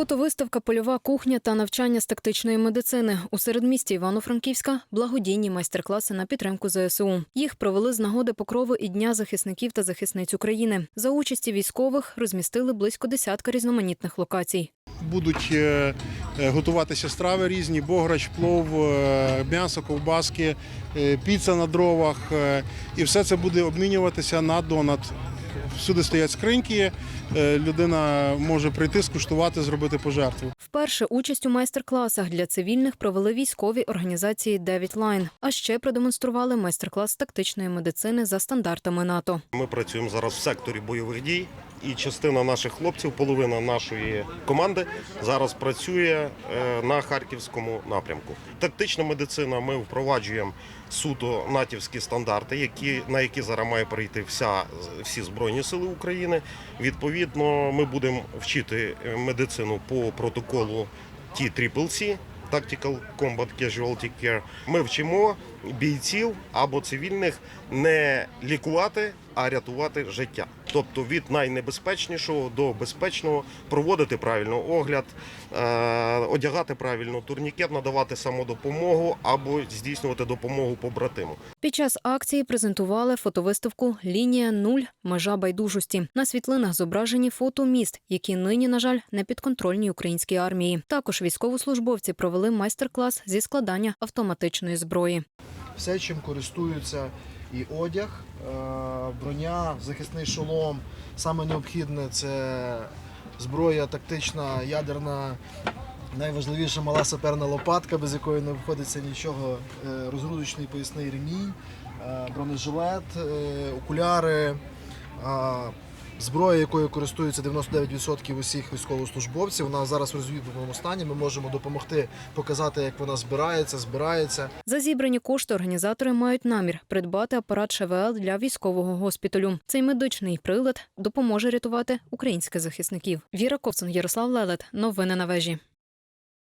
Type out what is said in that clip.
Фотовиставка Польова кухня та навчання з тактичної медицини у середмісті Івано-Франківська благодійні майстер-класи на підтримку ЗСУ. Їх провели з нагоди покрови і Дня захисників та захисниць України. За участі військових розмістили близько десятка різноманітних локацій. Будуть е, е, готуватися страви різні: бограч, плов, е, м'ясо, ковбаски, піца на дровах. І все це буде обмінюватися на донат. Всюди стоять скриньки. е, Людина може прийти, скуштувати, зробити пожертву. Вперше участь у майстер-класах для цивільних провели військові організації Девітлайн, а ще продемонстрували майстер-клас тактичної медицини за стандартами НАТО. Ми працюємо зараз в секторі бойових дій, і частина наших хлопців, половина нашої команди зараз працює е, на харківському напрямку. Тактична медицина ми впроваджуємо суто натівські стандарти, які на які зараз має перейти вся всі збройні сили України. Відповідно, ми будемо вчити медицину по протоколу T-Triple-C, Tactical Combat Casualty Care. Ми вчимо бійців або цивільних не лікувати, а рятувати життя. Тобто від найнебезпечнішого до безпечного проводити правильно огляд, е, одягати правильно турнікет, надавати самодопомогу або здійснювати допомогу побратиму. Під час акції презентували фотовиставку Лінія нуль межа байдужості. На світлинах зображені фото міст, які нині, на жаль, не підконтрольні українській армії. Також військовослужбовці провели майстер-клас зі складання автоматичної зброї. Все, чим користуються і одяг, е, броня, захисний шолом. Саме необхідне це зброя тактична, ядерна. Найважливіша мала саперна лопатка, без якої не обходиться нічого, е, розгрузочний поясний ремінь, е, бронежилет, окуляри, зброя, якою користуються 99% усіх військовослужбовців. Вона зараз в розвідуваному стані. Ми можемо допомогти показати, як вона збирається, збирається. За зібрані кошти організатори мають намір придбати апарат ШВЛ для військового госпіталю. Цей медичний прилад допоможе рятувати українських захисників. Віра Ковцун, Ярослав Лелет. Новини на вежі.